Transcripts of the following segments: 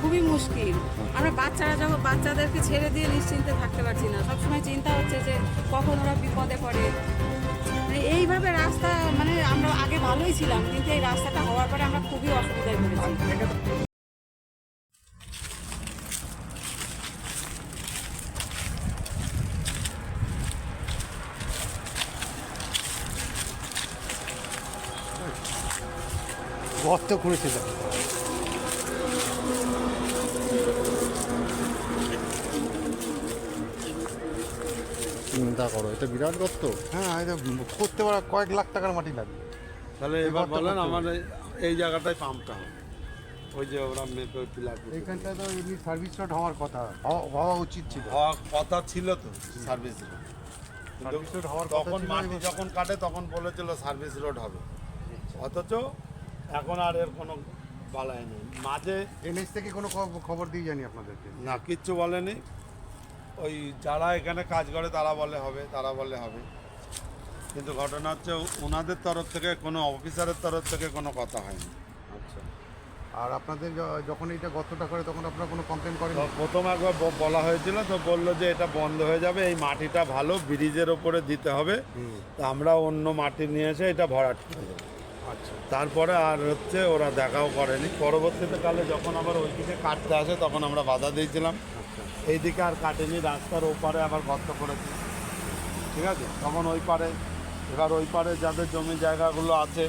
খুবই মুশকিল। আমরা বাচ্চারা যখন বাচ্চাদেরকে ছেড়ে দিয়ে নিশ্চিন্তে থাকতে পারছি না, সবসময় চিন্তা হচ্ছে যে কখন ওরা বিপদে পড়ে। মানে এইভাবে রাস্তা মানে আমরা আগে ভালোই ছিলাম, কিন্তু এই রাস্তাটা হওয়ার পরে আমরা খুবই অসুবিধায় পড়েছি। গর্ত করেছিল চিন্তা করো এটা বিরাট গর্ত হ্যাঁ এটা করতে পারা কয়েক লাখ টাকার মাটি লাগবে। তাহলে এবার বলেন আমার এই- জায়গাটায় পাম্পটা হবে। ওই যে ওরা মেপে পিলার এইখানটায় তো এমনি সার্ভিস রোড হওয়ার কথা। হওয়া- হওয়া উচিত ছিল। হওয়া কথা ছিল তো সার্ভিস রোড সার্ভিস রোড হওয়ার তখন মাটি যখন কাটে তখন বলেছিল সার্ভিস রোড হবে। অথচ এখন আর এর কোনো বালাই নেই। মাঝে এনএস থেকে কোনো খব- খবর দিয়ে জানি আপনাদেরকে? না কিচ্ছু বলেনি। ওই যারা এখানে কাজ করে তারা বলে হবে তারা বলে হবে। কিন্তু ঘটনা হচ্ছে ওনাদের তরফ থেকে কোনো অফিসারের তরফ থেকে কোনো কথা হয়নি। আচ্ছা। আর আপনাদের যখন এটা গর্তটা করে তখন আপনারা কোনো কমপ্লেন করেন প্রথম একবার বলা হয়েছিল তো বলল যে এটা বন্ধ হয়ে যাবে এই মাটিটা ভালো ব্রিজের ওপরে দিতে হবে। তা আমরা অন্য মাটি নিয়ে এসে এটা ভরাট করে দেবো। তারপরে আর হচ্ছে ওরা দেখাও করেনি। পরবর্তীতে কালে যখন আবার ওইদিকে কাটতে আসে তখন আমরা বাধা দিয়েছিলাম। আচ্ছা। এইদিকে আর কাটেনি রাস্তার ওপারে আবার গর্ত করেছে। ঠিক আছে? তখন ওই পারে এবার ওই পারে যাদের জমি জায়গাগুলো আছে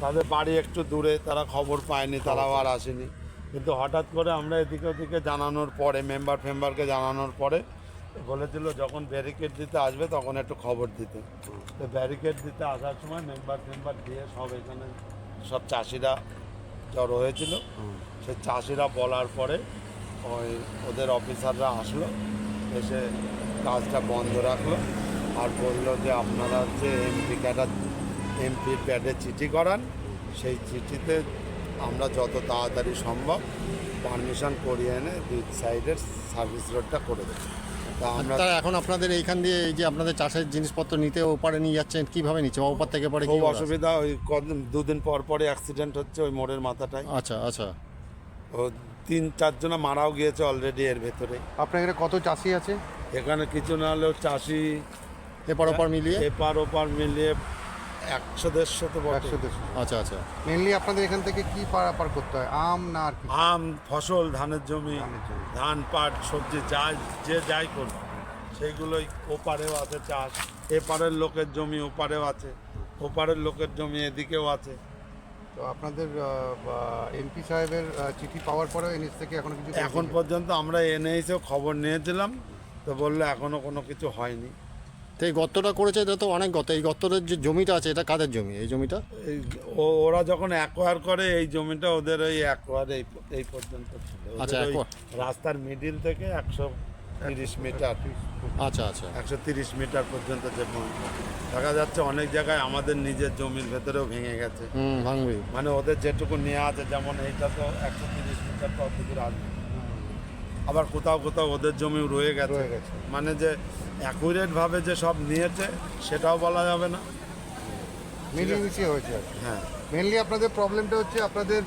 তাদের বাড়ি একটু দূরে তারা খবর পায়নি তারাও আর আসেনি। কিন্তু হঠাৎ করে আমরা এদিকে ওদিকে জানানোর পরে মেম্বার ফেম্বারকে জানানোর পরে বলেছিল যখন ব্যারিকেড দিতে আসবে তখন একটু খবর দিতে। তো ব্যারিকেড দিতে আসার সময় মেম্বার টেম্বার দিয়ে সব এখানে সব চাষিরা জড়ো হয়েছিল। সে চাষিরা বলার পরে ওই ওদের অফিসাররা আসলো এসে কাজটা বন্ধ রাখল। আর বলল যে আপনারা হচ্ছে এমপি ক্যাডার এমপি প্যাডে চিঠি করান সেই চিঠিতে আমরা যত তাড়াতাড়ি সম্ভব পারমিশন করিয়ে এনে দুই সাইডের সার্ভিস রোডটা করে দেবো। তা আমরা তারা এখন আপনাদের এইখান দিয়ে এই যে আপনাদের চাষের জিনিসপত্র নিতে ওপারে নিয়ে যাচ্ছেন কীভাবে নিচ্ছে? ওপার থেকে পরে খুব কি অসুবিধা ওই কদিন দুদিন পর পরে অ্যাক্সিডেন্ট হচ্ছে ওই মোড়ের মাথাটায়। আচ্ছা আচ্ছা। ও তিন চারজনা মারাও গিয়েছে অলরেডি এর ভেতরে। আপনার এখানে কত চাষি আছে? এখানে কিছু না হলেও চাষি এপার ওপার মিলিয়ে? এপার ওপার মিলিয়ে একশো দেড়শো তো। একশো দেড়শো। আচ্ছা আচ্ছা। মেনলি আপনাদের এখান থেকে কি পারাপার করতে হয়? আম না আর কি আম ফসল ধানের জমি ধান পাট সবজি যা যে যাই করবে সেইগুলোই ওপারেও আছে চাষ। এপারের লোকের জমি ওপারেও আছে। ওপারের লোকের জমি এদিকেও আছে। তো আপনাদের এমপি সাহেবের চিঠি পাওয়ার পরেও এনএস থেকে এখনও কিছু এখন পর্যন্ত আমরা এনে এসেও খবর নিয়েছিলাম। তো বলল এখনও কোনো কিছু হয়নি। তো এই গর্তটা করেছে এটা তো অনেক গর্ত। এই গর্তটার যে জমিটা আছে এটা কাদের জমি? এই জমিটা? এই ও- ওরা যখন অ্যাকোয়ার করে এই জমিটা ওদের ওই অ্যাকোয়ার এই এই পর্যন্ত ছিল। ওদের আচ্ছা, ওই acquire। রাস্তার মিডিল থেকে একশো তিরিশ মিটার আচ্ছা আচ্ছা। একশো তিরিশ মিটার পর্যন্ত যে দেখা যাচ্ছে অনেক জায়গায় আমাদের নিজের জমির ভেতরেও ভেঙে গেছে। হুম ভাঙবে। মানে ওদের যেটুকু নেওয়া আছে যেমন এইটা তো একশো তিরিশ মিটার তো অতদূর আসবে আবার কোথাও কোথাও ওদের জমি রয়ে গেছে। রয়ে গেছে। মানে যে অ্যাকুরেট ভাবে যে সব নিয়েছে সেটাও বলা যাবে না। মিলিয়ে হয়েছে। হ্যাঁ। মেনলি আপনাদের প্রবলেমটা হচ্ছে আপনাদের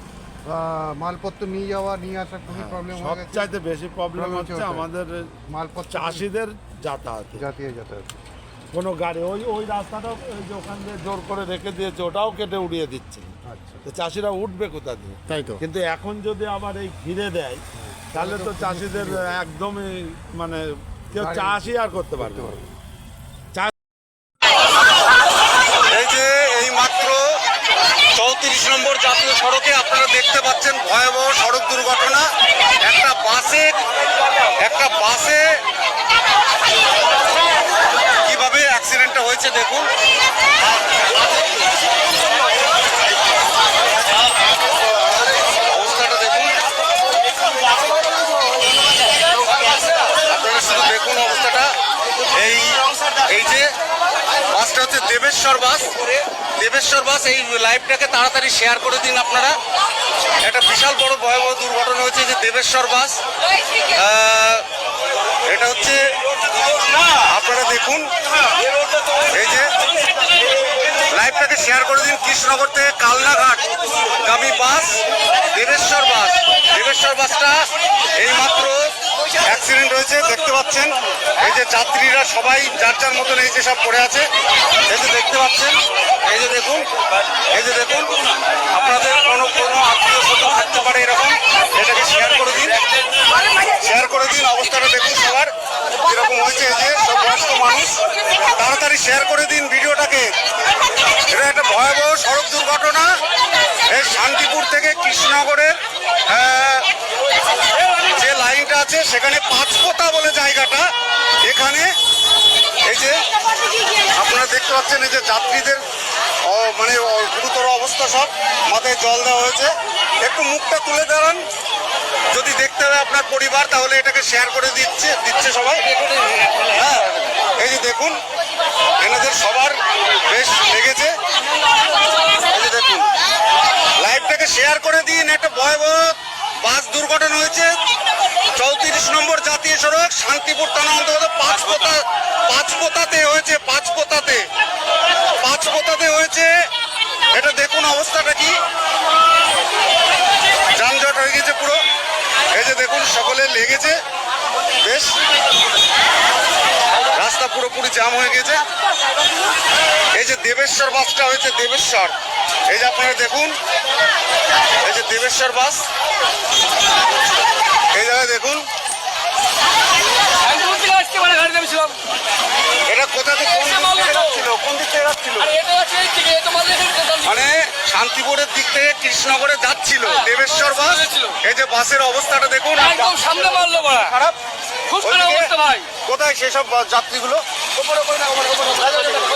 মালপত্র নিয়ে যাওয়া নিয়ে আসা খুবই প্রবলেম হয়ে সবচাইতে বেশি প্রবলেম হচ্ছে হচ্ছে আমাদের মালপত্র চাষিদের যাতায়াত। জাতীয় যাতায়াত। কোনো গাড়ি ওই ওই রাস্তাটা ওই যে ওখান দিয়ে জোর করে রেখে দিয়েছে ওটাও কেটে উড়িয়ে দিচ্ছে। আচ্ছা। তো চাষিরা উঠবে কোথা দিয়ে? তাই তো। কিন্তু এখন যদি আবার এই ঘিরে দেয় তাহলে তো চাষিদের একদমই মানে কেউ চাষই আর করতে পারবে। এই যে এই মাত্র চৌত্রিশ নম্বর জাতীয় সড়কে আপনারা দেখতে পাচ্ছেন ভয়াবহ সড়ক দুর্ঘটনা একটা বাসে একটা বাসে কীভাবে অ্যাক্সিডেন্টটা হয়েছে দেখুন অবস্থাটা দেখুন আপনারা শুধু দেখুন অবস্থাটা এই এই যে বাসটা হচ্ছে দেবেশ্বর বাস। দেবেশ্বর বাস, এই লাইভটাকে তাড়াতাড়ি শেয়ার করে দিন আপনারা। একটা বিশাল বড় ভয়াবহ দুর্ঘটনা হয়েছে যে দেবেশ্বর বাস। এটা হচ্ছে, আপনারা দেখুন। এই যে লাইভটাকে শেয়ার করে দিন কৃষ্ণনগর থেকে কালনাঘাট গামী বাস, দেবেশ্বর বাস। দেবেশ্বর বাসটা এইমাত্র হয়েছে দেখতে পাচ্ছেন। এই যে যাত্রীরা সবাই যার যার মতন এই যে সব পড়ে আছে, এই যে দেখতে পাচ্ছেন, এই যে দেখুন, এই যে দেখুন, আপনাদের কোনো কোনো আত্মীয় স্বজন থাকতে পারে এরকম, এটাকে শেয়ার করে দিন। শেয়ার করে দিন, অবস্থাটা দেখুন সবার এরকম হয়েছে এই যে সব বয়স্ক মানুষ, তাড়াতাড়ি শেয়ার করে দিন ভিডিওটাকে। এটা একটা ভয়াবহ সড়ক দুর্ঘটনা। এই শান্তিপুর থেকে কৃষ্ণনগরের আছে, সেখানে পাঁচপোতা বলে জায়গাটা। এখানে এই যে আপনারা দেখতে পাচ্ছেন, এই যে যাত্রীদের মানে গুরুতর অবস্থা সব, মাথায় জল দেওয়া হয়েছে। একটু মুখটা তুলে দাঁড়ান। যদি দেখতে হয় আপনার পরিবার, তাহলে এটাকে শেয়ার করে দিচ্ছে দিচ্ছে সবাই। হ্যাঁ এই যে দেখুন, এনাদের সবার বেশ লেগেছে। এই যে দেখুন লাইভটাকে শেয়ার করে দিন, একটা ভয়াবহ বাস দুর্ঘটনা হয়েছে। চৌত্রিশ নম্বর জাতীয় সড়ক, শান্তিপুর থানা অন্তর্গত পাঁচপোতা পাঁচপোতাতে হয়েছে, পাঁচপোতাতে। পাঁচপোতাতে হয়েছে। এটা দেখুন অবস্থাটা কি। যানজট হয়ে গেছে পুরো। এই যে দেখুন, সকলে লেগেছে। বেশ। রাস্তা পুরোপুরি জাম হয়ে গেছে। এই যে দেবেশ্বর বাসটা হয়েছে, দেবেশ্বর। এই যে আপনারা দেখুন। দেবেশ্বর বাস। এই জায়গায় দেখুন। এটা কোথা থেকে কোন দিক থেকে যাচ্ছিল? মানে শান্তিপুরের দিক থেকে কৃষ্ণনগরে যাচ্ছিল দেবেশ্বর বাস। এই যে বাসের অবস্থাটা দেখুন। একদম সামনে মারলো খারাপ। কোথায় সেসব যাত্রীগুলো?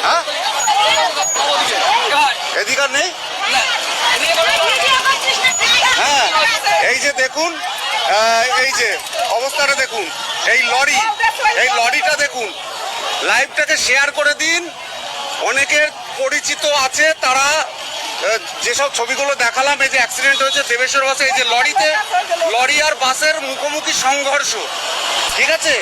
হ্যাঁ? এদিকার নেই না, এদিকে বলো। হ্যাঁ এই যে দেখুন এই যে অবস্থাটা দেখুন, এই লরি, এই লরিটা দেখুন, লাইভটাকে শেয়ার করে দিন। অনেকের পরিচিত আছে, তারা যেসব ছবিগুলো দেখালাম, এই যে অ্যাক্সিডেন্ট হয়েছে দেবেশ্বর বাসে, এই যে লরিতে, লরি আর বাসের মুখোমুখি সংঘর্ষ, ঠিক আছে?